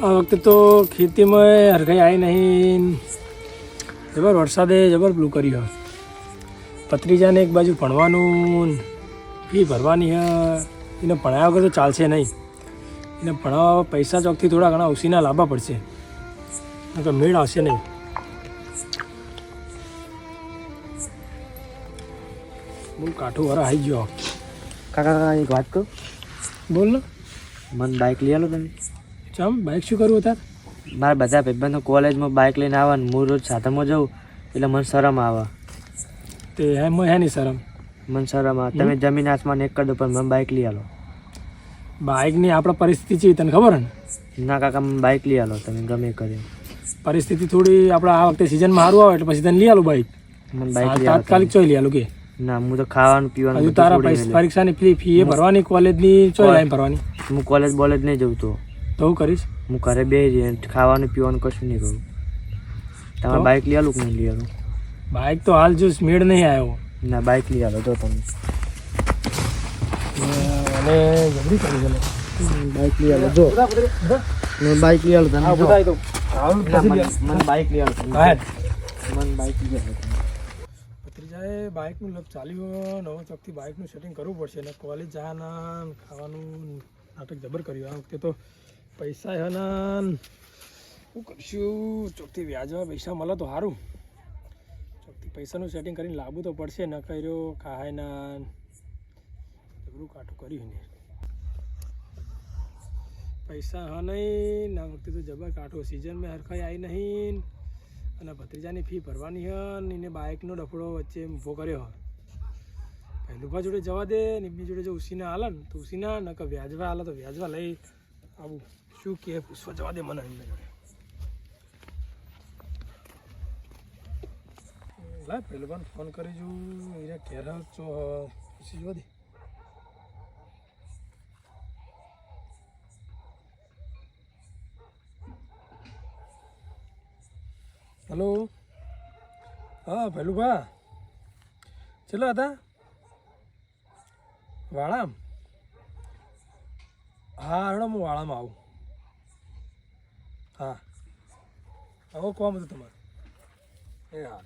આ વખતે તો ખેતીમાં હરખાઈ આવી નહીં. જબર વરસાદે જબર બ્લુ કર્યું. પત્રીજાને એક બાજુ ભણવાનું ફી ભરવાની હે. એને ભણાવ્યા વગર તો ચાલશે નહીં. એને ભણાવવા પૈસા ચોકથી થોડા ઘણા ઉસીના લાવવા પડશે. નકર મેળ આવશે નહીં. બહુ કાઠું વરા આવી ગયો. કાકા કાકા એક વાત કહું? બોલ ને. મને બાઇક લઈ આલો તમે. ચમ બાઇક શું કરવું તાર મારા બધા ભાઈબંધો કોલેજમાં બાઇક લઈને આવે ને હું રોજ સાથેમાં જાઉં એટલે મને શરમ આવે. તે એમાં હે નહીં શરમ? મને શરમ આવે. તમે જમીન આસમાન એક કરી દો પણ મને બાઇક લઈ આલો. બાઇકની આપણે પરિસ્થિતિ છે તને ખબર ને? ના કાકા મને બાઇક લઈ આલો તમે ગમે કરી. પરિસ્થિતિ થોડી આપણે આ વખતે સિઝનમાં સારું આવે એટલે પછી તને લઈ આવો બાઇક મને બાઇક તાત્કાલિક ચોઈ લઈ આલું કે? ના હું તો ખાવાનું પીવાનું તારા પરીક્ષાની ફી ફી એ ભરવાની કોલેજની ચોઈ લાઈન ભરવાની? હું કોલેજ બોલેજ નહીં જઉં તો. તો હું કરીશ? હું ઘરે બે ખાવાનું પીવાનું કશું નહીં કરું. તમે બાઇક લઈ આલું કે નહીં લઈ આલું? બાઇક તો હાલ જો સ્મીડ નહીં આવ્યો. ના બાઇક લઈ આલો જો તમે. અને જલ્દી કરી છે બાઇક લઈ આલો જો. મેં બાઇક લઈ આલો તમે જો. તો ના, મને બાઇક લઈ આલો મને બાઇક લઈ આલો. ભત્રીજાએ બાઇકનું લગ ચાલ્યું નવો ચોકથી બાઇકનું સેટિંગ કરવું પડશે અને કોલેજ જવાના ખાવાનું નાટક જબર કર્યું. આ વખતે તો પૈસા હે ને શું કરશું ચોકથી વ્યાજમાં પૈસા મળે તો સારું ચોકથી પૈસાનું સેટિંગ કરીને લાવવું તો પડશે, ન કર્યો, ખાય ના જબરું કાઠું કર્યું ને પૈસા હા નહીં, ના વખતે તો જબર કાઠું. સિઝનમાં હરખાઈ આવી નહીં. અને ભત્રીજાની ફી ભરવાની હે એને બાઇકનો ડફડો વચ્ચે ઊભો કર્યો હે. પહેલું જોડે જવા દે ને એમની જોડે જો ઉસીના હાલે ને, તો ઉસીના ન કે વ્યાજવા હાલે તો વ્યાજવા લઈ. આવું શું કે પૂછવા જવા દે મને જોડે લાય પણ ફોન કરી જુ એને ઘેર ચો પૂછી જવા દે. હલો? હા, ભેલુભા. ચેલા હતા? વાળામ? હા હેડો હું વાળામાં આવું. હા. આવો કોમ હતું તમારે. એ હા.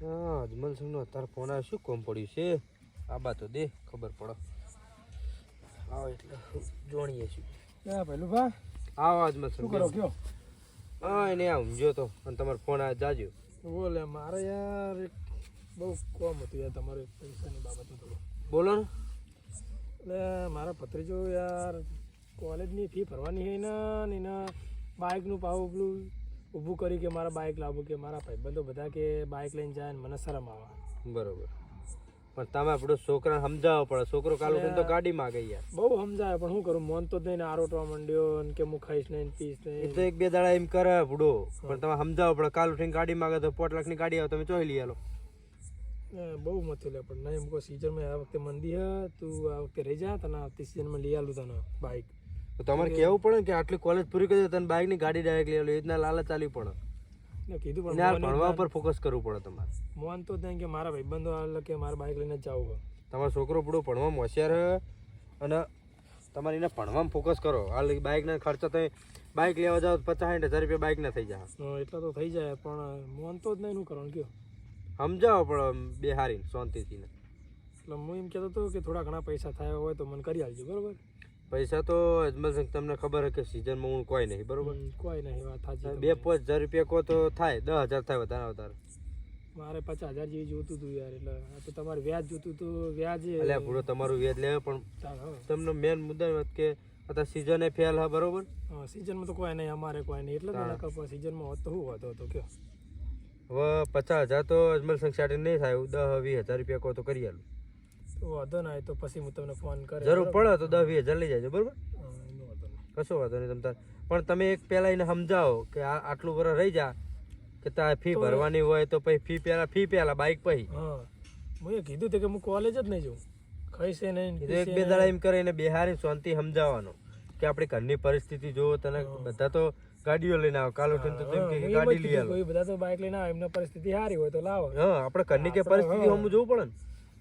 હા અજમલ સિંહનો અત્યારે ફોન આવ્યો. શું કોમ પડ્યું છે? આ બા તો દે ખબર પડે. આવો એટલે જોણીએ છીએ. પેલું ભા. આવો અજમલ શું કરો કયો? હા એને આવ જો તો. અને તમારો ફોન આવ્યો જાજો. બોલે મારે યાર એક બહુ કોમ હતું યાર તમારે પૈસાની બાબતમાં થોડું બોલો ને. એટલે મારા ભત્રીજો યાર કોલેજની ફી ભરવાની હોય ને એના બાઇકનું પાવું પેલું ઊભું કરી કે મારા બાઇક લાવું કે મારા ભાઈબંધો બધા કે બાઇક લઈને જાય ને મને શરમ આવે. બરોબર. પણ તમે આપણો છોકરાને સમજાવો પડે. છોકરો કાલ ઉઠીને તો ગાડી માગે યાર. બહુ સમજાય પણ શું કરું? મન તો નહીં ને આરોટવા માંડ્યો ને કે હું ખાઈશ નહીં પીશ એ નહીં તો એક બે દાડા એમ કરે ભૂડો. પણ તમે સમજાવો પડે. કાલ ઉઠીને ગાડી માંગે તો પોટ લાખની ગાડી આવે તમે ચોઈ લઈ આલો. બહુ મથું લે પણ નહીં મૂકો સિઝનમાં આ વખતે મંદી હે તું આ વખતે રહી જા તને આવતી સિઝનમાં લઈ આલું તને બાઇક તો તમારે કેવું પડે કે આટલી કોલેજ પૂરી કરી તને બાઇકની ગાડી ડાયરેક્ટ લઈ આલો એ રીતના લાલચ ચાલી પડે ને કીધું પણ ભણવા પર ફોકસ કરવું પડે તમારે. મોન તો જ નહીં કે મારા ભાઈબંધો હાલ કે મારે બાઇક લઈને જવું તમારો છોકરો પૂરો ભણવામાં હોશિયાર હે અને તમારે એને ભણવામાં ફોકસ કરો. હાલ બાઇકના ખર્ચા તમે બાઇક લેવા જાઓ પચાસ હજાર રૂપિયા બાઇકના થઈ જાય. એટલા તો થઈ જાય પણ મોન તો જ નહીં કરવાનું કયો? સમજાવો પણ બેહારી શાંતિથી. એટલે હું એમ કહેતો હતો કે થોડા ઘણા પૈસા થયા હોય તો મને કરી આલજો બરોબર? પૈસા તો અજમલસિંહ તમને ખબર હે કે સિઝનમાં હું કોઈ નહીં બરોબર? કોઈ નહીં વાત સાચી બે પાંચ હજાર રૂપિયા કહો તો થાય દસ હજાર થાય વધારે વધારે. મારે પચાસ હજાર જેવી જોતું હતું યાર એટલે આ તો તમારે વ્યાજ જોતું હતું વ્યાજ એટલે પૂરો તમારું વ્યાજ લેવે પણ તમને મેન મુદ્દા વાત કે અત્યારે સિઝને ફેલ હા બરોબર? સિઝનમાં તો કોઈ નહીં અમારે કોઈ નહીં એટલે. સિઝનમાં હોત તો શું હોતો હતો કયો. હવે પચાસ હજાર તો અજમલ સંઘ સ્ટાર્ટિંગ નહીં થાય દસ વીસ હજાર રૂપિયા કહો તો કરી આલું. તો વાંધો ના તો પછી હું તમને ફોન કરું જરૂર પડે તો દસ વીસ હજાર લઈ જાજો બરોબર? કશો વાંધો નહીં તમ તાર. પણ તમે એક પહેલાં એને સમજાવો કે આ આટલું વર્ષ રહી જા કે તારે ફી ભરવાની હોય તો પછી ફી પહેલા ફી પહેલા બાઇક પછી. હા મેં એ કીધું હતું કે હું કોલેજ જ નહીં જઉં. ખાઈશે નહીં એક બે. દાડા એમ એને બિહારી શાંતિ સમજાવવાનો કે આપણી ઘરની પરિસ્થિતિ જોવો તને બધા તો ગાડીઓ લઈને આવો. કાલો ઉઠીને તો તેમ કે ગાડી લઈ આવો કોઈ બધા તો બાઇક લઈને આવે એમને પરિસ્થિતિ સારી હોય તો લાવો. હા આપણે ઘરની કે પરિસ્થિતિ. હમ જોવું પડે ને.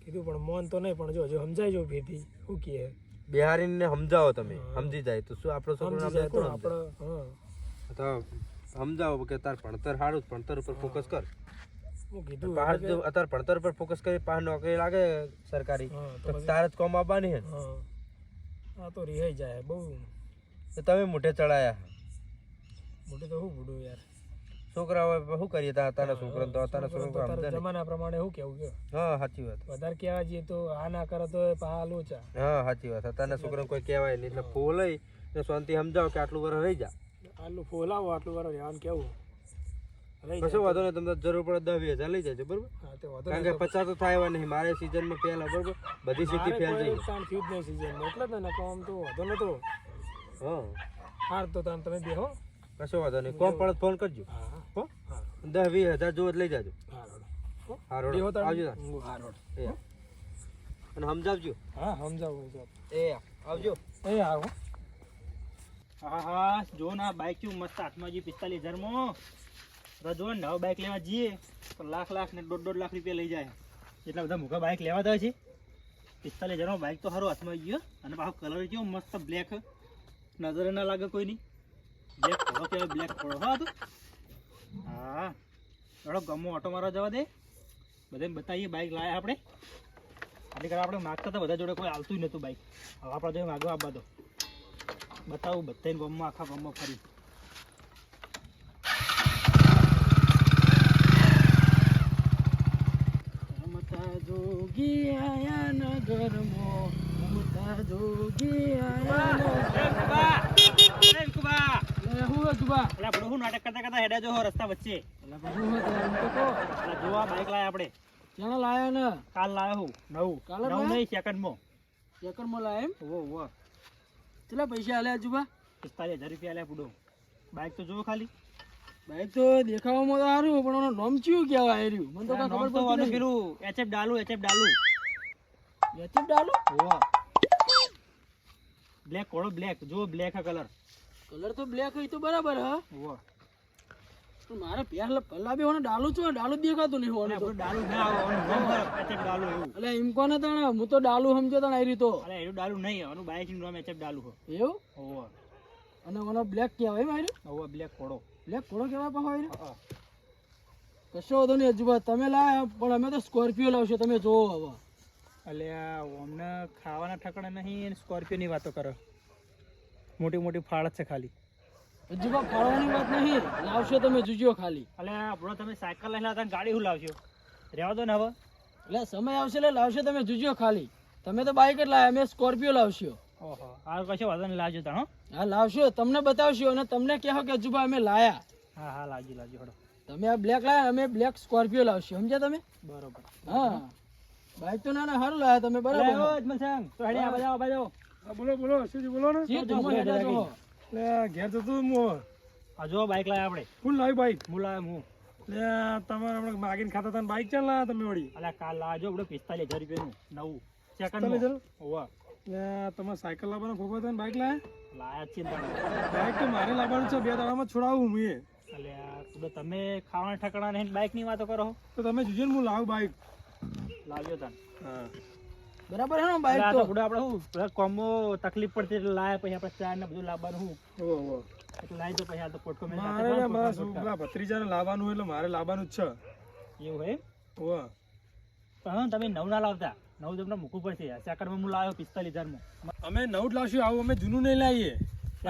કીધું પણ મોન તો નહીં પણ જો જો સમજાય જો ભેથી શું કહે? બિહારીને સમજાવો તમે. સમજી જાય તો શું આપણો છોકરો જાય તો આપણે આપણે હા. તો સમજાવો કે તાર ભણતર સારું ભણતર ઉપર ફોકસ કર. હું કીધું? બહાર જો અત્યારે ભણતર ઉપર ફોકસ કરી પાસ નોકરી લાગે સરકારી તો તારે જ કોમ આવવાની હે. હા તો રિહાઈ જાય બહુ. તમે મોઢે ચડાયા. મોટું તો શું બુડું યાર? છોકરા હોય શું કરીએ? તારા છોકરા તો તારા છોકરા તારા. જમાના પ્રમાણે શું કેવું કે? હા સાચી વાત. વધારે કહેવા જઈએ તો આ ના કરે તો પા લોચા. હા સાચી વાત. અત્યારના છોકરા કોઈ કહેવાય નહીં. એટલે ફોન ને શાંતિ સમજાવો કે આટલું વર્ષ રહી જા. આટલું ફોલાવો આટલું વર્ષ રહેવાનું કેવું? કશો વાંધો નહીં. તમને જરૂર પડે દસ હજાર લઈ જજો બરોબર? કારણ કે પચાસ તો થાય એવા નહીં. મારે સિઝનમાં ફેલ બરોબર? બધી સીટી ફેલ થઈ કોઈ થયું જ નહીં season એટલે જ ને આમ તો વાંધો નતો. હા. હાર તો તમે બેહો. કશો વાંધો નહીં. કોમ પણ ફોન કરજો. હા દસ વીસ હજાર જોવો લઈ જાજો. આવજો. એ. અને સમજાવજો. હા સમજાવું એ આવજો. એ આવો હા. હા જો ના બાઇક કેવું મસ્ત હાથમાં જઈએ પિસ્તાલીસ હજારમાં રજો ને નવા બાઇક લેવા જઈએ તો લાખ લાખ ને દોઢ દોઢ લાખ રૂપિયા લઈ જાય. એટલા બધા મોઘા બાઇક લેવા થાય છે. પિસ્તાલીસ હજારમાં બાઇક તો સારું હાથમાં ગયો અને પાછો કલર કેવો મસ્ત બ્લેક નજરે ના લાગે કોઈની. બ્લેક ખોળો કેવો બ્લેક ખોળો હા. તો હા ગમો ઓટો મારવા જવા દે. બધાને બતાવીએ બાઇક લાયા આપણે. આટલી કરતા આપણે માગતા હતા બધા જોડે કોઈ આવતું નહોતું બાઇક હવે આપણે જોડે માગવા આપવા દો. બતાવું બધાને ગમમાં આખા ગમમાં ફરી. જોગી આયા નગરમાં રમતા જોગી આયા લે હું અજબા બડો હું નાટક કરતા કરતા હેડ્યા જો રસ્તા વચ્ચે. એટલે બધું તો કહો. અલા જો આ બાઇક લાયા આપણે. ક્યાં લાયા ને? કાલ લાયો હું નવું. કાલે નવું નહીં સેકન્ડમાં. સેકન્ડમાં લાયા એમ? ઓવો ઓવો કેટલા પૈસા આલ્યા અજુબા પિસ્તાલીસ હજાર રૂપિયા લ્યા બુડો બાઇક તો જુઓ ખાલી. બાઈક તો દેખાવામાં તો સારું પણ એનું નામ ચિયું કહેવાય રહ્યું? મને તો ખબર તો આનું પેલું એચએફ ડાલુ એચએફ ડાલો. બ્લેક કોળો બ્લેક જો બ્લેક કલર કલર તો બ્લેક હોય તો બરાબર હા? પણ મારે પહેલા પહેલા બી ડાલુ ડાલું છું ડાલુ દેખાતું નહીં હોને તો. ડાલુ ના આવે ડાલુ એવું. એટલે એમ કોને તણે? હું તો ડાલુ સમજો તણે એ તો અરે એનું ડાલુ નહીં એનું બાઇકનું નામ એચએફ ડાલુ હો એવું? ઓવો અને મને બ્લેક કહેવાય મારી ઓવો બ્લેક કોડો બ્લેક ઘોડો કહેવાય પણ હોય કશો વધુ નહીં હજુ તમે લાવ્યા પણ અમે તો સ્કોર્પિયો લાવશો તમે જોવો હવે. એટલે અમને ખાવાના ઠકડા નહીં સ્કોર્પિયોની વાતો કરો. મોટી મોટી ફાળ જ છે ખાલી. હજુ ફાળવાની વાત નહીં. લાવશો તમે જુજો ખાલી. એટલે આપણો તમે સાયકલ લઈને હતા ગાડી હું લાવશો? રહેવા દો ને હવે. એટલે સમય આવશે એટલે લાવશો તમે જોજો ખાલી. તમે તો બાઈક જ લાવ્યા અમે સ્કોર્પિયો લાવશો. ઓહો આ કશો વાંધો નહીં લાવજો હા. લાવશો તમને બતાવશો અને તમને કહો કે અજુબા અમે લાયા. હા હા લાવજો લાવજો હડો તમે આ બ્લેક લાયા અમે બ્લેક સ્કોર્પિયો લાવશો સમજ્યા તમે? બરોબર. હા. બાઈક તો ના ના સારું લાયા તમે બરાબર. તો હેડી આ બોલો બોલો શું બોલો ને. એટલે ઘેર જતો હું આ જો બાઈક લાવ્યા આપણે. ફૂલ લાવી બાઈક હું લાવ્યો હું. એટલે તમારે આપણે માગીને ખાતા હતા બાઈક ચાલ લાવ્યા તમે વળી. અલ્યા કાલ લાવજો આપણે પિસ્તાલીસ હજાર રૂપિયાનું નવું. સેકન્ડ? ઓવા એટલે તમારે સાયકલ લાવવાનો ખોખો હતા બાઈક લાયા? લાયા છે બાઈક તો મારે લાવવાનું છે બે દાડામાં છોડાવું હું એ. અલ્યા તમે ખાવાના ઠકડા નહીં બાઇકની વાતો કરો તો તમે જોજો ને હું લાવું બાઈક લાવજો તને. હા. બરાબર હે ને બાઈક તો આપણે આપણે હું પેલા કોમો તકલીફ પડતી એટલે લાયા પછી આપણે ચા ને બધું લાવવાનું હું ઓ ઓ એટલે લાવી તો પછી આ તો પોટકો મેં મારે ને મારા છોકરા ભત્રીજાને લાવવાનું એટલે મારે લાવવાનું જ છે. એવું હે ઓ પણ તમે નવ ના લાવતા. નવ તમને મૂકવું પડશે. સેકન્ડમાં હું લાવ્યો પિસ્તાલીસ હજારમાં અમે નવું જ લાવશું આવું અમે જૂનું નહીં લાવીએ.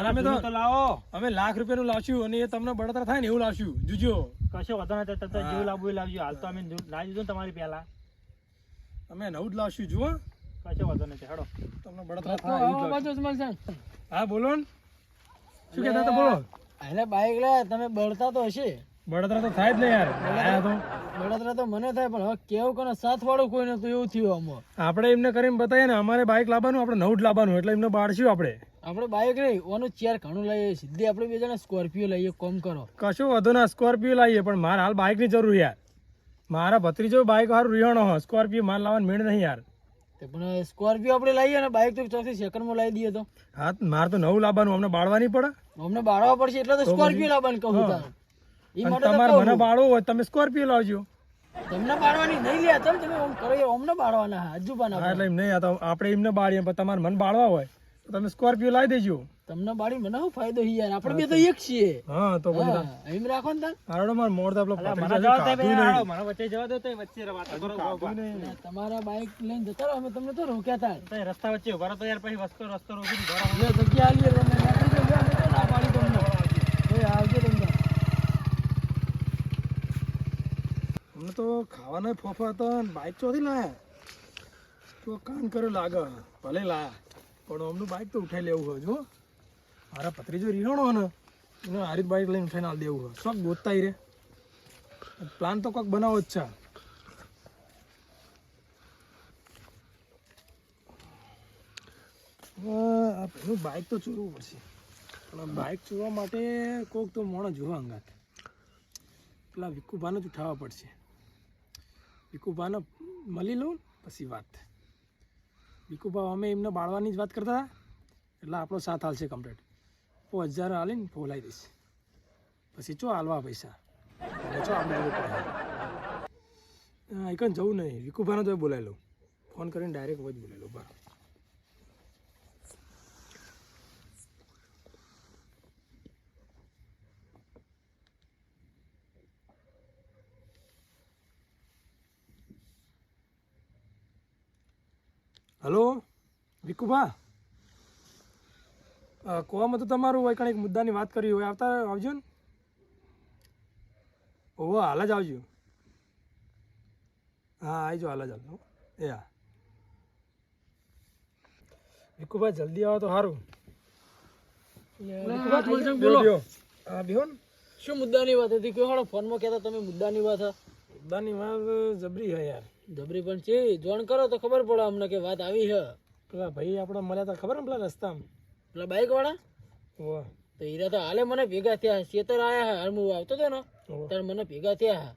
અમે તો લાવો. અમે લાખ રૂપિયાનું લાવશું અને એ તમને બળતરા થાય ને એવું લાવશું. જુજો. કશો વધો નથી તમે. જેવું લાવવું એ લાવજો. હાલ તો અમે લાવી દીધું તમારી પહેલા. અમે નવું જ લાવશું જુઓ. કશો વાંધો નથી હેડો. તમને બળતરા થાય એવું જ સાહેબ હા બોલો ને. શું કહેતા તો બોલો. એને બાઈક લે તમે બળતા તો હશે. બળતરા તો થાય જ ને યાર. આયા તો. બળતરા તો મને થાય પણ હવે કેવું કોને સાથ વાળું કોઈ નતું એવું થયું આમાં. આપણે એમને કરીને બતાવીએ ને અમારે બાઇક લાવવાનું આપણે નવું જ લાવવાનું એટલે એમને બાળશું આપણે. આપણે બાઈક નહીં ઓનું ચેર ઘણું લઈએ સીધી આપણે બે જણા સ્કોર્પિયો લઈએ કોમ કરો. કશું વધુ ના સ્કોર્પિયો લાવીએ પણ મારે હાલ બાઇકની જરૂર યાર. મારા ભત્રીજો બાઇક હારું રિયાણો હો સ્કોર્પિયો માલ લાવવાનું મેળ નહીં યાર. પણ સ્કોર્પિયો આપણે લઈએ ને બાઈક તો ચોથી સેકન્ડમાં લાવી દઈએ તો. હા મારે તો નવું લાવવાનું અમને બાળવાની પડે. અમને બાળવા પડશે એટલે તો સ્કોર્પિયો લાવવાનું કહું તારે. માટે તમારે મને બાળવું હોય તમે સ્કોર્પિયો લાવજો. તમને બાળવાની નહીં લે તમે તમે ઓમ કરો એ ઓમને બાળવાના હજુ પાના એટલે એમ નહીં આ તો આપણે એમને બાળીએ પણ તમારે મન બાળવા હોય તો તમે સ્કોર્પિયો લાવી દેજો. તમને બાળી મને શું ફાયદો છે યાર? આપણે બે તો એક છીએ. હા તો પછી હા, એમ રાખો ને તાન. હારડો માર મોર તો આપણો મને જવા દે ભાઈ, નહીં. મને વચ્ચે જવા દો તો વચ્ચે વાતો કરો અને તમારા બાઈક લઈને જતા રહો અમે તમને તો રોક્યા તા. તો રસ્તા વચ્ચે ઊભા રહો તો યાર પછી વસ્તો રસ્તો રોકી રહો. જો જગ્યા આલીએ તમે નીકળી જાઓ, અમે તો ના પાડી તમને. એ આવજો તમને અમને તો ખાવાના ફોફા હતા બાઇક ચોથી લાયા. તો કાન કરે લાગે ભલે લાયા પણ અમનું બાઈક તો ઉઠાઈ લેવું હોય જો. મારા પત્રીજો રીહાણો ને, એને હારી બાઈક લઈને ઉઠાઈને દેવું હોય. શોખ ગોતતા રે. પ્લાન તો કોઈક બનાવો જ છે. આ પેલું બાઇક તો ચોરવું પડશે. પણ બાઇક ચોરવા માટે કોઈક તો મોણો જોવા અંગાત. પેલા વિકુભાને જ ઉઠાવવા પડશે. વિકુભાને મળી લઉં પછી વાત. વિકુભા, અમે એમને બાળવાની જ વાત કરતા હતા. એટલે આપણો સાથ હાલશે કમ્પ્લીટ પાંચ હજાર હાલીને ફોલાઈ દઈશ. પછી ચો હાલવા પૈસા? ચો હા એક જવું નહીં. વિકુભાને તો બોલાવી લઉં. ફોન કરીને ડાયરેક્ટ હોય જ બોલાવી લઉં. બરાબર હલો? વિકુભા કોવામાં તો તમારું હોય કંઈક મુદ્દાની વાત કરી હોય. આવતા આવજો ને. ઓહો હાલ જ આવજો. હા આવજો હાલ જ આવજો. એ હા. ભીખુભાઈ જલ્દી આવો તો સારું બોલો. હા બેહો ને. શું મુદ્દાની વાત હતી? કયો હાલો ફોનમાં કહેતા તમે મુદ્દાની વાત હા? મુદ્દાની વાત જબરી હે યાર. જબરી પણ છે. જોણ કરો તો ખબર પડે અમને કે વાત આવી છે પેલા ભાઈ આપણે મળ્યા હતા ખબર ને પેલા રસ્તામાં? પેલા બાઈક વાળા? તો હીરા તો હાલે મને ભેગા થયા ચેતર આયા હા. હું આવતો હતો ને. ત્યારે મને ભેગા થયા હા.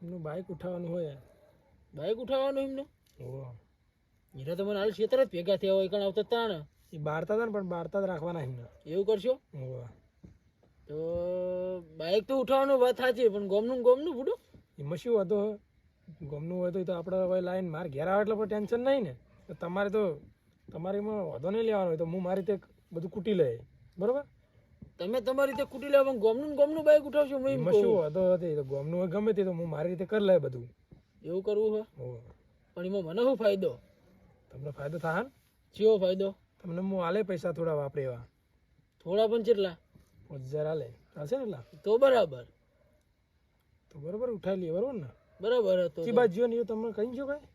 એમનું બાઇક ઉઠાવવાનું હોય બાઈક ઉઠાવવાનું એમને? હીરા તો મને હાલ ચેતર જ ભેગા થયા હોય. કારણ આવતો તાણ. એ બારતા હતા ને પણ બારતા જ રાખવાના એમને. એવું કરશો? તો બાઈક તો ઉઠાવવાનું વાત સાચી પણ ગોમનું ગોમનું બુડો એમાં શું હતો ગમનું હોય તો આપણે હવે લાઈન માર ઘેર આવે એટલે પણ ટેન્શન નહીં ને. તો તમારે તો તમારે એમાં વધો નહીં લેવાનો હોય તો હું મારી રીતે બધું કૂટી લે. બરોબર? તમે તમારી રીતે કૂટી લે પણ ગોમનું ગોમનું બાઈક ઉઠાવશો મેં એમ શું હતો હતી તો ગમનું ગમે તે તો હું મારી રીતે કરી લે બધું. એવું કરવું હે. પણ એમાં મને શું ફાયદો? તમને ફાયદો થાય? ને ફાયદો? તમને હું આલે પૈસા થોડા વાપરે એવા. થોડા પણ કેટલા પાંચ હજાર આલે. ચાલશે ને એટલા? તો બરાબર. તો બરાબર ઉઠાવી લઈએ બરાબર ને? બરાબર હતો એ બાજુ ને તમને કહી જો કાંઈ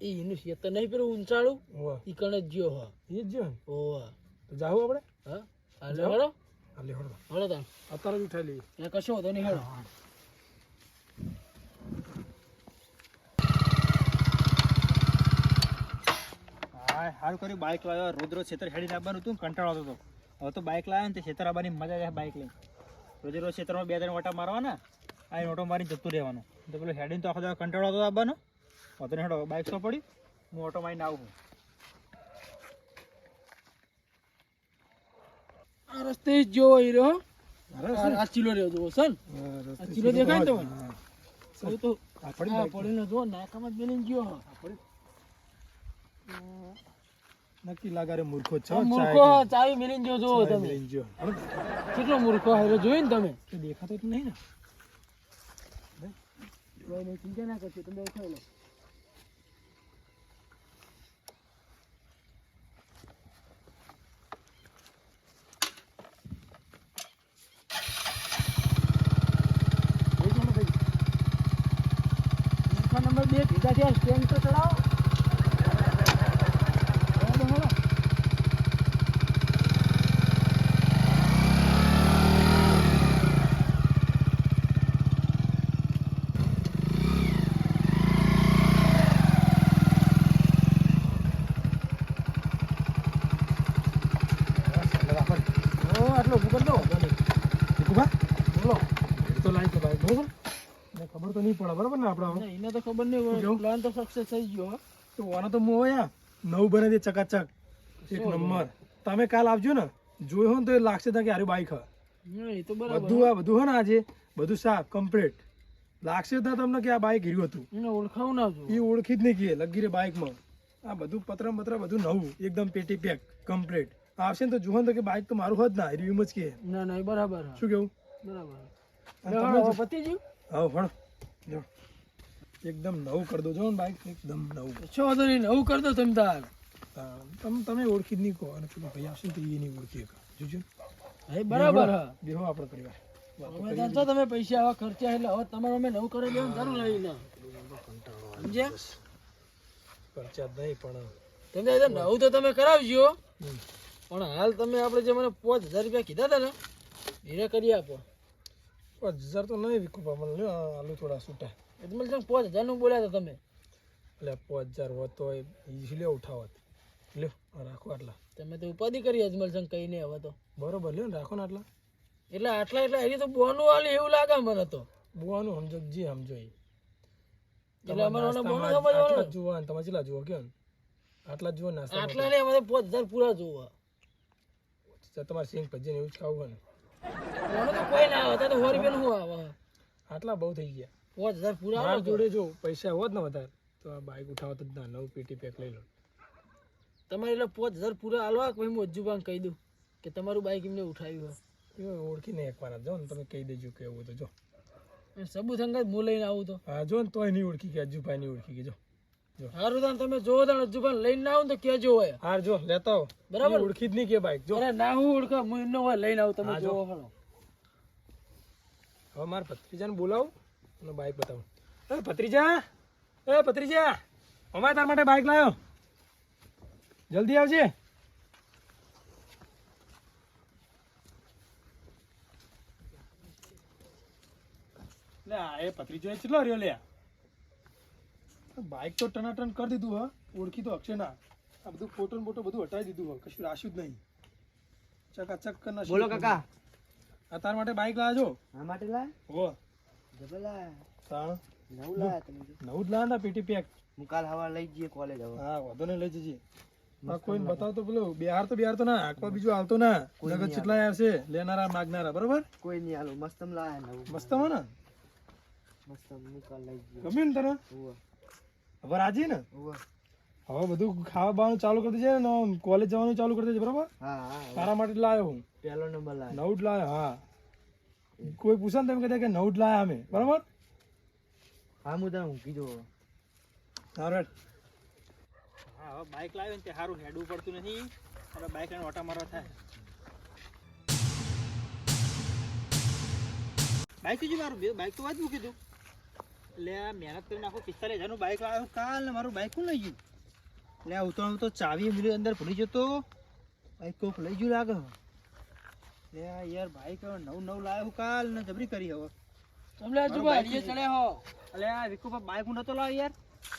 એ એનું શેતર નહીં પેલું ઊંચાળું? ઈ કણ જ જ્યો હા એ જ જ્યો ઓવા તો જાવું આપણે? હા? હાલે હળો હાલે હળો હળો તાન અત્યારે જ ઉઠાઈ લઈએ એ કશો વાંધો નહીં હળો. હા સારું કર્યું. બાઇક લાવ્યો. રોજ રોજ ખેતર હેડીને આવવાનું હતું કંટાળો હતો. હવે તો બાઇક લાવ્યો ને તે ખેતર આવવાની મજા આવે બાઇક લઈને. રોજ રોજ ખેતરમાં બે ત્રણ ઓટા મારવાના આ ઓટો મારીને જતું રહેવાનું. તો પેલું હેડીને તો આખો કંટાળો હતો આવવાનો. વધુ હેડો બાઇક તો પડી. હું ઓટો મારીને આવું. આ રસ્તે જ જોવો ઈ રહ્યો આ ચીલો રહ્યો જોવો સન આ ચીલો દેખાય તો પડી આ પડીને જો નાકામાં જ બેલીને ગયો. નક્કી લાગે રે મૂર્ખો છો મૂર્ખો ચાવી મેલીને જો જો તમે. જો કેટલો મૂર્ખો હેરો જોયું ને તમે? દેખાતો તો નહીં ને? ચિંતા ના કરશો તમે ઉઠાવી લો. મૂર્ખા નંબર બે ભેગા થયા સ્ટેન્ડ તો ચડાવો હેલો, હેલો. ઓ આટલો ઊભો કરી દો ઊભા બોલો એ તો લાઈક ભાઈ બરોબર ને ખબર તો નહીં પડે બરોબર ને આપણે હવે? ના, એને તો ખબર નહીં હોય કેવું? પ્લાન તો સક્સેસ થઈ ગયો તો આનો તો મો હોય નવ બને દે ચકાચક. એક નંબર. તમે કાલ આવજો ને. જોયો ને તો એ લાગશે તા કે હારી બાઈક હ એ તો બરાબર. બધું આ બધું હે ને આજે. બધું સાફ કમ્પ્લીટ લાગશે તો તમને કે આ બાઇક હીર્યું હતું. ઓળખાવું ના જો એ ઓળખી જ નહીં કે લગી રે બાઇકમાં. આ બધું પત્ર પત્ર બધું નવું. એકદમ પેટી પેક કમ્પ્લીટ આવશે ને તો જુઓ તો કે બાઇક તો મારું હોત ના રિવ્યુ જ કે. ના ના બરાબર શું કેવું? બરાબર. પતી ગયું હા ભણો. જો એકદમ નવું કરી દો. જો ને બાઇક એકદમ નવું. છો વાંધો નહીં નવું કર દો તમે તાર હા, તમે તમે ઓળખી જ નહીં કહો. અને પેલો ભાઈ આવશે ને તો એ નહીં ઓળખી શકો. જોજો. એ બરાબર હા. બેહો આપણો પરિવાર. હવે જાણશો તમે પૈસા આવા ખર્ચ્યા એટલે હવે તમારે અમે નવું કરી દેવાનું જરૂર નહીં ના સમજ્યા? ખર્ચા જ નહીં પણ તમે એ તો નવું તો તમે કરાવજો. હમ. પણ હાલ તમે આપણે જે મને પાંચ હજાર રૂપિયા કીધા હતા ને એને કરી આપો. પાંચ હજાર તો નહીં વિકુપા મને લ્યો આ આલુ થોડા છૂટા. એટલે મને પાંચ હજારનું બોલ્યા હતા તમે. એટલે પાંચ હજાર હોત તો ઉઠાવત લ્યો રાખો આટલા. તમે તો ઉપાધિ કરી અજમલ સંઘ કઈ નહીં હવે તો. બરોબર લ્યો ને રાખો ને આટલા. એટલે આટલા એટલે એની તો બોનું હાલ એવું લાગે મને તો. બોનું સમજો જી સમજો એ. એટલે અમારે બોનું સમજવાનું. આટલા તમે કેટલા જુઓ આટલા નાસ્તા આટલા ને અમારે પાંચ હજાર પૂરા જોવા. તમારે સિંગ ભજીને એવું જ ખાવું હોય ને. મને તો કોઈ ના આવે તો સો રૂપિયાનું શું આવે? આટલા બહુ થઈ ગયા. પાંચ હજાર પૂરા મારા જોડે જો પૈસા હોત ને વધારે તો આ બાઇક ઉઠાવો તો ના નવું પેટી પેક લઈ લો. તમારે એટલે પાંચ હજાર પૂરા હાલવા હું અજ્જુ કહી દઉં કે તમારું બાઈક એમને ઉઠાવ્યું હોય? એ ઓળખીને એકવાર જો ને તમે કહી દેજો કે એવું તો જો. સબુ સબૂત અંગત હું લઈને આવું તો? હા જો ને તોય નહીં ઓળખી કે અજુભાઈ નહીં ઓળખી કે જો. સારું તાન તમે જોવો તાન અજુભાઈ લઈને ના આવું તો કેજો હોય. હાર જો લેતા હો બરાબર. ઓળખી જ નહીં કે બાઈક જો. અરે ના હું ઓળખા હું એમનો હોય લઈને આવું તમે જો. જોવો હવે મારા ભત્રીજાને બોલાવું. અને બાઇક બતાવું. એ ભત્રીજા એ ભત્રીજા અમારે તાર માટે બાઇક લાવ્યો જલ્દી આવજે. એ ભત્રીજો એ કેટલો રહ્યો લે? બાઇક તો ટનાટન કરી દીધું હા. ઓળખી તો અક્ષય ના. આ બધું ફોટો ને બધું હટાવી દીધું હોય કશું રાશ્યું જ નહીં. ચકાચક કરી બોલો કાકા. આ તાર માટે બાઇક લાવજો આ માટે લા હો. તાણ? નવું લાયા તમે. જ. લાયા પેટી પેક? હું કાલ હવા લઈ જઈએ કોલેજ હવે. હા વાંધો નહીં લઈ જજે. કોઈને બતાવ તો પેલું બિહાર તો બિહાર તો ના બીજું આવતો ના. નગદ કેટલા આવશે લેનારા માગનારા બરોબર? કોઈ નહીં હાલો મસ્ત લાયા નવું. મસ્ત હો ને? મસ્ત હું કાલ લઈ જઈએ. ગમ્યું ને તને? હોવે રાજી ને? હવે બધું ખાવા બાવાનું ચાલુ કરી દેજે ને કોલેજ જવાનું ચાલુ કરી દેજે બરોબર? હા તારા માટે જ લાવ્યો હું. પહેલો નંબર લાયો. નવું જ લાવ્યો હા. કોઈ પૂછે ને તમે કહેતા કે નવું જ લાયા અમે. બરાબર? હા હું તને મૂકી જવો સારું હા હવે બાઇક લાવ્યો ને તે સારું હેડવું પડતું નથી. હવે બાઇક લઈને ઓટા મારવા થાય. બાઇક તો મારું? બે બાઇક તો વાત મૂકી દઉં એટલે આ મહેનત કરીને આખું પિસ્તાલીસ હજારનું બાઇક લાવ્યું. કાલ ને મારું બાઇક કોણ લઈ ગયું. એટલે આ ઉતરણ તો ચાવી અંદર ભૂલી જતો. બાઇક કોક લઈ ગયું લાગે. એટલે યાર ભાઈ હવે નવું નવું લાયો કાલ ને જબરી કરી હવે. તમને અજ્જુભાઈ હરીએ ચડ્યા હો. અલે આ વિકુપા બાઇક હું નતો લાવ્યો યાર.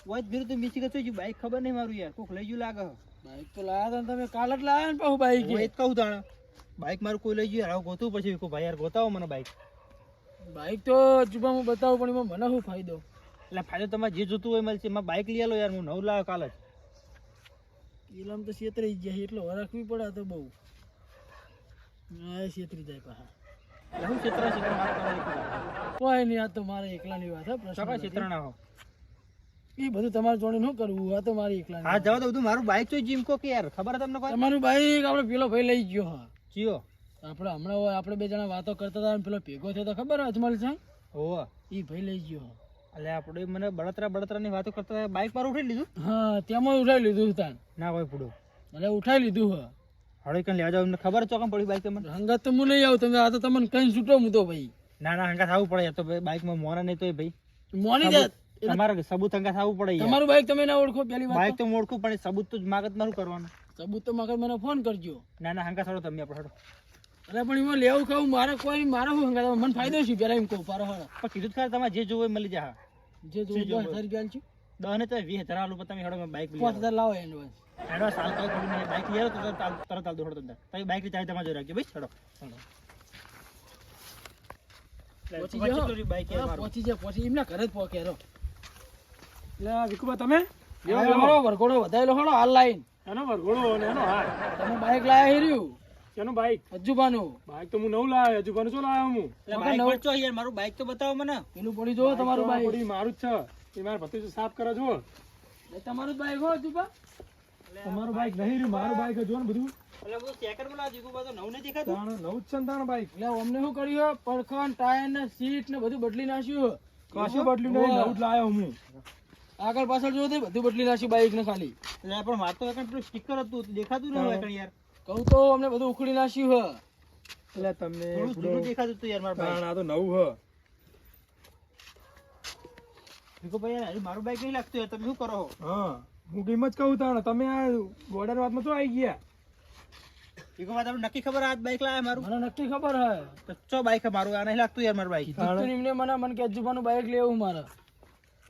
વોચ ભીરું તો મીચી ગયો બાઇક ખબર નહીં મારું યાર. કોક લઈ ગયું લાગે બાઈક તો લાયા હતા તમે કાલ જ લાયા ને પાછું બાઈક એ. જ કહું તાણે. બાઇક મારું કોઈ લઈ ગયું યાર. ગોતું ગોતવું વિકુ ભાઈ. યાર ગોતાવો મને બાઈક બાઈક તો જુબા હું બતાવું પણ એમાં મને શું ફાયદો? એટલે ફાયદો તમારે જે જોતું હોય મળશે એમાં બાઇક લઈ આલો યાર. હું નવ લાવ્યો કાલ જ. કિલોમ તો છેતરી ગયા છે, એટલો રાખવી પડે તો બહુ. છેતરી જાય પાછા. હું ક્ષેત્ર ક્ષેત્ર મારા કામ વિકુભાઈ કોઈ નહીં આ તો મારે એકલાની વાત હે પ્રશ્ન ચોક્કસ ના હો. એ બધું તમારે જોડે ન કરવું આ તો મારી એકલાની હા જવા દો બધું મારું બાઇક તો જીમ કે યાર ખબર તમને કોઈ? તમારું બાઈક આપણે પેલો ભાઈ લઈ ગયો હા. જીઓ. આપણે હમણાં હોય આપણે બે જણા વાતો કરતા હતા પેલો ભેગો થયો તો ખબર અજમલ છે હોવા. એ ભાઈ લઈ ગયો એટલે આપણે મને બળતરા બળતરાની વાતો કરતા બાઈક પર મારું ઉઠી લીધું? હા તેમાં ઉઠાવી લીધું તાન. ના હોય પૂડું. એટલે ઉઠાવી લીધું હા. હવે કઈ લેવા જાવ તમને ખબર ચોકમ પડી બાઈક તમને? હંગા તો હું લઈ આવું તમે આ તો તમને કઈ છૂટો હું તો ભાઈ. ના ના હંગા થવું પડે તો બાઇકમાં મોરા નહીં તો ભાઈ. મોની જાત તમારે સબૂત હંગા થવું પડે તમારું બાઈક તમે ના ઓળખો પેલી વાત બાઈક તો. મોડકું પણ સબૂત તો માગત મારું કરવાનું. સબૂત તો માગત મને ફોન કરજો. ના ના હંગા થોડો તમે આપણે અરે પણ એમાં લેવું ખાવું મારે કોઈ મારે શું હંગા મને ફાયદો છે પેલા એમ કહું પારો હારો પણ કીધું ખરા તમારે જે જોવે મળી જાય જે જોવે હજાર રૂપિયા છે દસ ને તો વીસ હજાર આલું તમે હેડો લઈ પાંચ. હજાર લાવો એડવાન્સ એડવાન્સ હાલ પડી નહીં બાઇક લઈ આવો તો તરત આલ- દો હેડો તમે બાઇક ચાવી તમારે જોઈ રાખજો ભાઈ હેડો. પહોંચી? જાય પહોંચી એમના ઘરે જ પહોંચે એટલે આ વિકુબા તમે? વરઘોડો વધારેલો હણો હાલ લાઈન. એનો વરઘોડો અને એનો હાર તમે બાઈક લાયા હેર્યું કેનું બાઈક અજુબાનું બાઈક તો હું નવું લાવ્યો અજુબાનું શું લાવ્યો હું? બાઈક યાર મારું બાઈક તો બતાવો મને. પેલું પડી જો તમારું બાઈક બાઈક મારું જ છે. એ મારા ભત્રીજો સાફ કરે એ તમારું બાઈક હો અજુબા તમારું બાઈક નહીં રહ્યું મારું બાઈક જો ને બધું. એટલે હું ચેકર બોલા જીગુબા તો નવું નહીં દેખાતું? તાણ નવું જ છે ને તાણ બાઈક એટલે અમને શું કર્યું? પડખણ ટાયર ને સીટ ને બધું બદલી નાખ્યું. કશું બદલ્યું નહીં નવું જ લાવ્યો હું આગળ પાછળ જોયું બધું બદલી નાખ્યું બાઈક ને ખાલી. એટલે પણ માર તો પેલું સ્ટીકર હતું દેખાતું ને એકણ યાર. કહું તો અમને બધું ઉખડી નાખ્યું હ. એટલે તમને થોડું દેખાતું હતું યાર મારું બાઈક આ તો નવું હ. મારું બાઈક નહીં લાગતું તમે શું કરો હા હું કિંમત કહું તાણ તમે આ બોર્ડર વાતમાં શું આવી ગયા? તમને નક્કી ખબર આ બાઈક લાયા મારું? મને નક્કી ખબર હે. તો બાઈક મારું આ નહીં લાગતું યાર મારું બાઈક કીધું તું એમને મને મને કે અજુબાનું બાઈક લેવું મારે.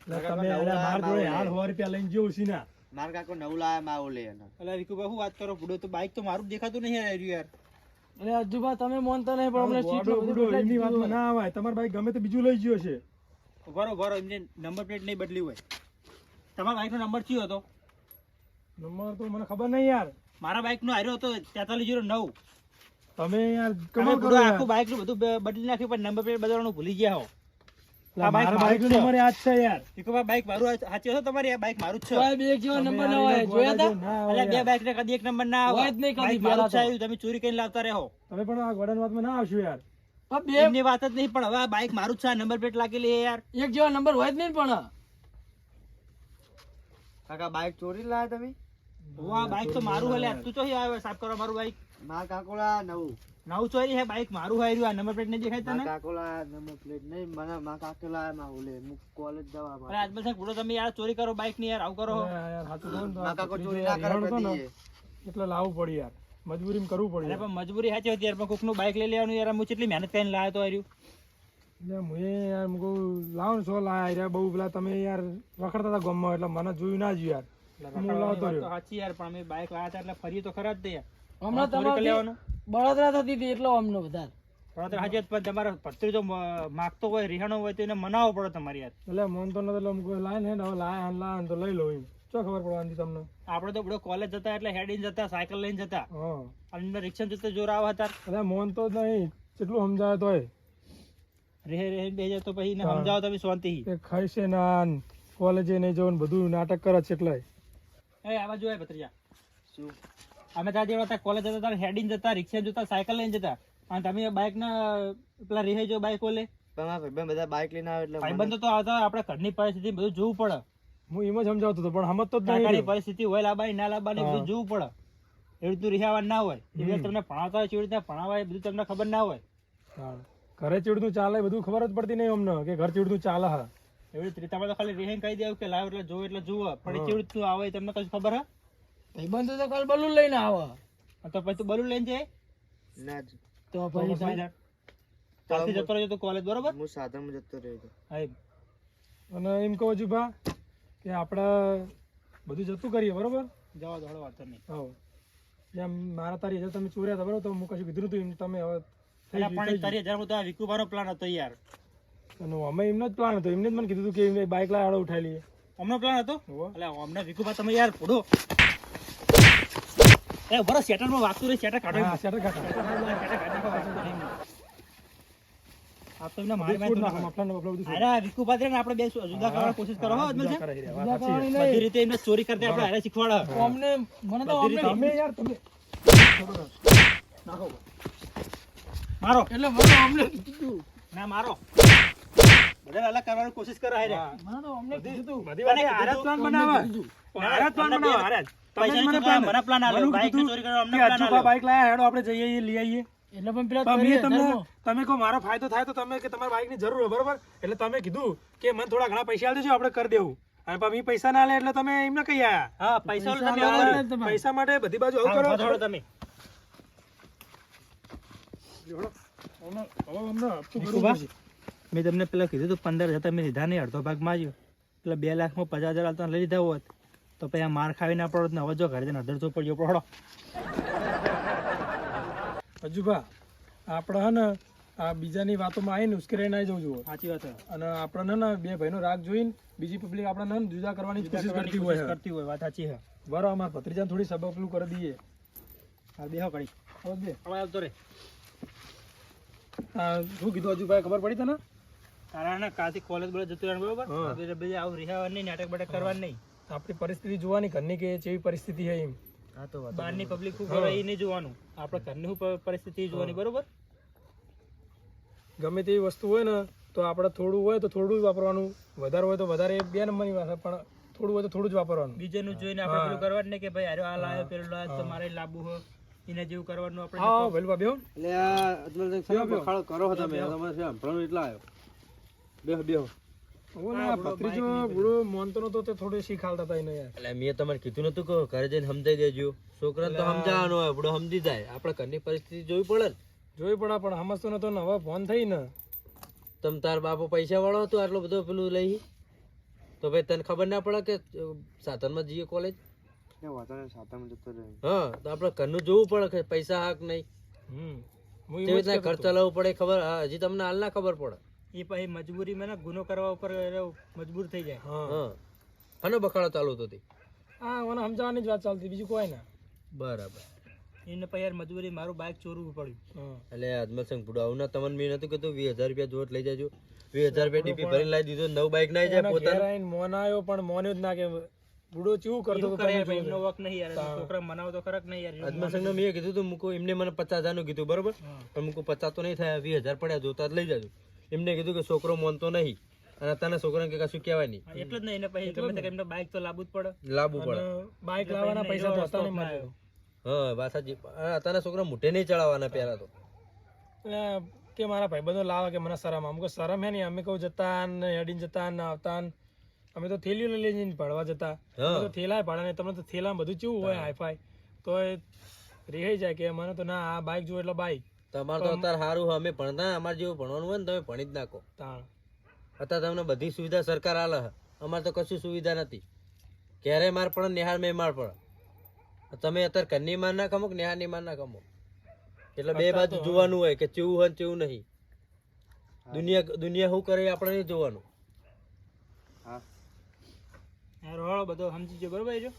એટલે તમે માર જોડે હાલ સો રૂપિયા લઈને જેવું સીના માર કાકો નવું લાયા માં આવું લે એટલે શું વાત કરો? બુડો તો બાઈક તો મારું જ દેખાતું નહીં રહ્યું યાર. એટલે અજુબા તમે મોનતા નહીં પણ અમને સીટ બુડો એમની વાતમાં ના આવે તમારું બાઈક ગમે તો બીજું લઈ ગયો છે. ઉભારો ઉભારો એમને નંબર પ્લેટ નહીં બદલી હોય. તમારા બાઇકનો નંબર કયો હતો? નંબર તો મને ખબર નહીં યાર. મારા બાઇકનો આવ્યો હતો તેતાલીસ જીરો નવ. તમે યાર તમે કમાલ કરો આખું બાઇકનું બધું બદલી નાખ્યું પણ નંબર પ્લેટ બદલવાનું ભૂલી ગયા હો. આ છે. નંબર યાદ છે યાર. વિકુભાઈ બાઈક મારું સાચી હતો તમારી આ બાઈક મારું જ છે. બે નંબર ના હોય જોયા હતા એટલે બે યાર. ને કદી એક નંબર ના આવે. હોય જ નહીં કદી તમે ચોરી કરીને લાવતા રહો. તમે પણ આ ગોડાની વાતમાં ના આવશો યાર. એમની વાત જ નહીં પણ હવે આ બાઈક મારું જ છે નંબર પ્લેટ લાગેલી યાર. એક જેવા નંબર હોય જ નહીં પણ. કાકા બાઈક ચોરી લાયા તમે? હું આ બાઈક તો મારું હલે તું ચોથી આવ્યો સાફ કરવા મારું બાઈક. મારા કાકોલા નવું. નવું ચોરી હે બાઈક મારું હોય રહ્યું આ નંબર પ્લેટ નહીં દેખાય તને? કાકોલા નંબર પ્લેટ નહીં મને મારા કાકોલા લાયા માં ઓલે લે હું કોલેજ જવા અરે આજ બસ પૂરો તમે યાર ચોરી કરો બાઈકની યાર આવું કરો. યાર કાકો ચોરી ના કરે એટલે લાવવું પડી યાર. મજબૂરીમાં કરવું પડે. પણ મજબૂરી સાચી હતી યાર પણ કોકનું બાઈક લઈ લેવાનું યાર હું કેટલી મહેનત કરીને લાવ્યો તો એટલે યાર કહું લાવો ને શું લાયા યાર બહુ પેલા તમે યાર રખડતા હતા ગામમાં એટલે મને જોયું ના જોયું યાર. હું લાવતો રહ્યો. સાચી યાર પણ અમે બાઈક લાવ્યા હતા એટલે ફરી તો ખરા જ તે યાર. હમણાં તમારે બળતરા થતી હતી એટલો અમને વધારે. પણ તો પણ તમારો ભત્રીજો માગતો હોય રિહાણો હોય તો એને મનાવવો પડે તમારી યાર. એટલે મન તો નથી એટલે મું લાય ને હવે લાય હાલ લાય તો લઈ લો એમ. શું ખબર પડવાની તમને? આપણે તો બધો કોલેજ જતા એટલે હેડીને જતા સાયકલ લઈને જતા. હા. અને અંદર રિક્ષા જતા જોર આવા હતા. અરે મોન તો નહીં. કેટલું સમજાય તોય. રે રે બે તો પછી ને. સમજાવો તમે શાંતિ. કે ખાય છે નાન કોલેજે નહીં જવું ને બધું નાટક કરે છે એટલે. એ આવા જોયા ભત્રીજા. શું? અમે ત્યાં જેવા હતા કોલેજ જતા હતા હેડીને જતા રિક્ષા જતા સાયકલ લઈને જતા. અને તમે બાઇક ના પેલા રિહાઈ જો બાઇક ઓલે. પણ બધા બાઈક લઈને આવે એટલે ભાઈ ભાઈબંધો તો આવતા હોય, આપણે ઘરની પરિસ્થિતિ બધું જોવું પડે. હું એમ જ સમજાવતો હતો પણ સમજતો જ નહીં પરિસ્થિતિ હોય લાબાની ના લાબાની બધું જોવું પડે. એવી રીતનું રિહાવાનું ના હોય. એવી રીતે તમને ભણાવતા હોય એવી રીતે ભણાવાય એ બધું તમને ખબર ના હોય. ઘરે ચીડનું ચાલે બધું ખબર જ પડતી નહીં અમને કે ઘર ચીડનું ચાલે હા. એવી રીતે તમે તો ખાલી રિહેન કહી દેવું કે લાવ એટલે જોવો એટલે જુઓ. પણ રીતનું આવે તમને કશું ખબર હા? ભાઈબંધ તો કાલ બલૂન લઈને આવે. તો પછી તું બલૂન લઈને જાય? ના જ. તો તો પછી. ચાલતી જતો રહેજો તું કોલેજ બરોબર? હું સાધનમાં જતો રહ્યો અને એમ કહું છું ભા કે આપણે બધું જતું કરીએ બરોબર? જવા દો હળો વાંધો નહીં હા જેમ મારા તારી હજાર તમે ચોર્યા હતા બરોબર? તો હું કશું કીધું નતું તમે હવે પણ તારી હજાર તો આ પ્લાન હતો યાર. અને અમે એમનો જ પ્લાન હતો એમને જ મને કીધું હતું કે એમને બાઇક લાય આડો ઉઠાઈ લઈએ. અમનો પ્લાન હતો? એટલે અમને વિકુભા તમે યાર ફોડો. એ બરો સેટરમાં વાગતું રહી સેટર કાઢો. આ તો એમને મારી બધું મારી ફૂડ નાખો, મફલાને બધું અરે વિકુભા છે ને આપણે બે જુદા કરવાની કોશિશ કરો હો અજમલ જુદા છે? કરાઈ રહ્યા, જુદા વાત સાચી છે. કરવાની બધી નહીં રીતે એમને ચોરી કરતા આપણે હારે શીખવાડે. અમને મને તો અમને તમે યાર તમે. મારો. એટલે મને અમને ના મારો. બધા અલગ કરવાની કોશિશ કરે હારે. મને તો અમને કીધું. બધી વાત મને હારા જ કીધું. પ્લાન બનાવે હારા પ્લાન બનાવે તમે મને પ્લાન મને પ્લાન આલ્યો. મને ચોરી કરવા અમને પ્લાન લાયા હેડો આપણે જઈએ લઈ આવીએ એટલે પણ પેલા તમે મેં તમને તમે કહો મારો ફાયદો થાય તો તમે કે તમારા બાઇકની જરૂર હોય બરોબર? એટલે તમે કીધું કે મને થોડા ઘણા પૈસા આલ દેજો આપણે કરી દેવું. અને પછી પૈસા ના લે એટલે તમે એમને કહી આયા. હા પૈસા તમે પૈસા માટે બધી બાજુ આવું કરો. થોડો તમે. મેં તમને પેલા કીધું હતું પંદર હજાર તમે લીધા નહીં અડધો ભાગ માગ્યો એટલે બે લાખમાં પચાસ હજાર આલતા લઈ લીધા હોત. તો પછી માર ખાવી ના પડો ને હવે જો ઘરે જઈને પડ્યો પડો. અજુભા આપણે હે ને આ બીજાની વાતોમાં આવીને ઉશ્કેરાઈ ના જવું જોઈએ. સાચી વાત છે. અને આપણે ને બે ભાઈનો રાગ જોઈને બીજી પબ્લિક આપણને ને જુદા કરવાની કોશિશ કરતી હોય કરતી હોય વાત સાચી છે. બરો અમાર ભત્રીજાને થોડી સબકલું કરી દઈએ. હા બેહો કરી હવે બે. હવે આવતો રે. શું કીધું હજુ ભાઈ ખબર પડી તને? તારા ને કાલથી કોલેજ બોલે જતું રહેવાનું બરોબર? બીજા આવું રિહાવાનું નહીં નાટક બાટક કરવાનું નહીં. આપણી પરિસ્થિતિ જોવાની ઘરની કે જેવી પરિસ્થિતિ છે એમ. બહારની પબ્લિક શું કરે એ નહીં જોવાનું. આપણે ઘરની શું પરિસ્થિતિ જોવાની બરોબર? ગમે તેવી વસ્તુ હોય ને તો આપણે થોડું હોય તો થોડું જ વાપરવાનું. વધારે હોય તો વધારે બે નંબરની વાત પણ થોડું હોય તો થોડું જ વાપરવાનું. બીજાનું જોઈને આપણે પેલું કરવાનું ને કે ભાઈ અરે આ લાવ્યો પેલું લાવ્યો તો મારે લાવવું હોય એના જેવું કરવાનું આપણે હા ભલે બાબી હો એટલે આ કરો તમે. તમારે એટલા આવ્યો? બેહો બેહો. પરિસ્થિતિ જોવી પડે ને. જોઈ પડા પણ સમજતો નતો ને હવે ફોન થઈ ને. તમ તાર બાપો પૈસા વાળો હતો આટલો બધો પેલું લઈ. તો ભાઈ તને ખબર ના પડે કે સાધનમાં જઈએ કોલેજ હા તો આપણે ઘરનું જોવું પડે કે પૈસા હાક નહીં. હમ. ઘર ચલાવવું પડે ખબર હા હજી તમને હાલ ના ખબર પડે. એ પછી મજબૂરી મને ગુનો કરવા ઉપર મજબૂર થઈ જાય. હા. આનો બખાડો ચાલુ હતો તે? હા મને સમજાવવાની જ વાત ચાલતી બીજું કોઈ ના. બરાબર. એને પછી યાર મજબૂરી મારું બાઇક ચોરવું પડ્યું. એટલે આદમસિંહ બુડો આવું ના તમને મેં નતું કીધું વીસ હજાર રૂપિયા જોત લઈ જજો. વીસ હજાર રૂપિયા ડીપી ભરીને લાવી દીધો નવ બાઇક ના જાય પોતાનું. મોન આવ્યો પણ મોન્યો જ ના કે બુડો ચેવું કરતો તો કરે ભાઈ. એમનો વક નહીં યાર છોકરા મનાવ તો ખરા નહીં યાર આદમસિંહ મેં કીધું તું મુકો એમને મને પચાસ હજારનું કીધું બરોબર? પણ મુકો પચાસ તો નહીં થાય વીસ હજાર પડ્યા જોતા જ લઈ જાજો. એમને કીધું કે છોકરો માનતો નહીં. અને તને છોકરાને કે કશું કહેવાય નહીં. એટલે જ નહીં એને પછી ગમે તે એમને બાઇક તો લાવવું જ પડે. લાવવું પડે. બાઇક લાવવાના પૈસા તો હતા નહીં મારે. હા બાસાજી અત્યારના છોકરા મોઢે નહીં ચડાવવાના પહેલા તો. કે મારા ભાઈબંધો લાવે કે મને શરમ. અમુક શરમ હે નહીં. અમે કહું જતા ને અડીને જતા ને આવતા ને અમે તો થેલીઓ લઈ લઈને ભણવા જતા. તો થેલા ભાડા ને તમને તો થેલા બધું ચેવું હોય હાઈફાઈ તો એ રેહાઈ જાય કે મને તો ના આ બાઇક જો એટલે બાઇક તમારે તો અત્યારે સારું અમે ભણતા અમારે જેવું ભણવાનું હોય ને તમે ભણી જ નાખો. અત્યારે તમને બધી સુવિધા સરકાર આલે અમારે તો કશું સુવિધા નથી. ક્યારે માર પડે નિહાળ મેં માર પડે. તમે અત્યારે કન્ની માર ના કમો કે નિહાળની માર ના કમો એટલે બે બાજુ જોવાનું હોય કે ચેવું હોય ને ચેવું નહીં. દુનિયા દુનિયા શું કરે આપણે નહીં જોવાનું. હા. હળો બધો સમજી ગયો બરોબર જો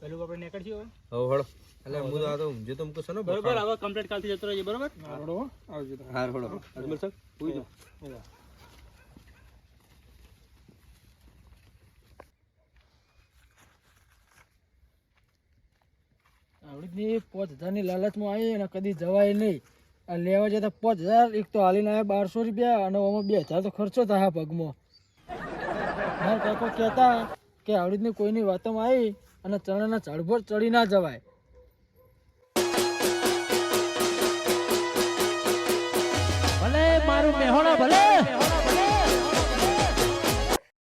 પેલું આપણે નીકળશું હવે. હો હળો. એટલે હું તો આ તો ઊંઝો તો મૂકું છું ને બરોબર હવે કમ્પ્લીટ કાલથી જતો રહેજો બરોબર? આવડો આવજો તમે. હાર હળો અજમલ સર પાંચ હજારની લાલચમાં આવી અને કદી જવાય નહીં. આ લેવા જતા પાંચ હજાર એક તો હાલીને આવ્યા બારસો રૂપિયા અને આમાં બે હજાર તો ખર્ચો થાય પગમાં. મારા કાકો કહેતા કે આવડીની કોઈની વાતોમાં આવી અને ચણાના ઝાડ ચડી ના જવાય.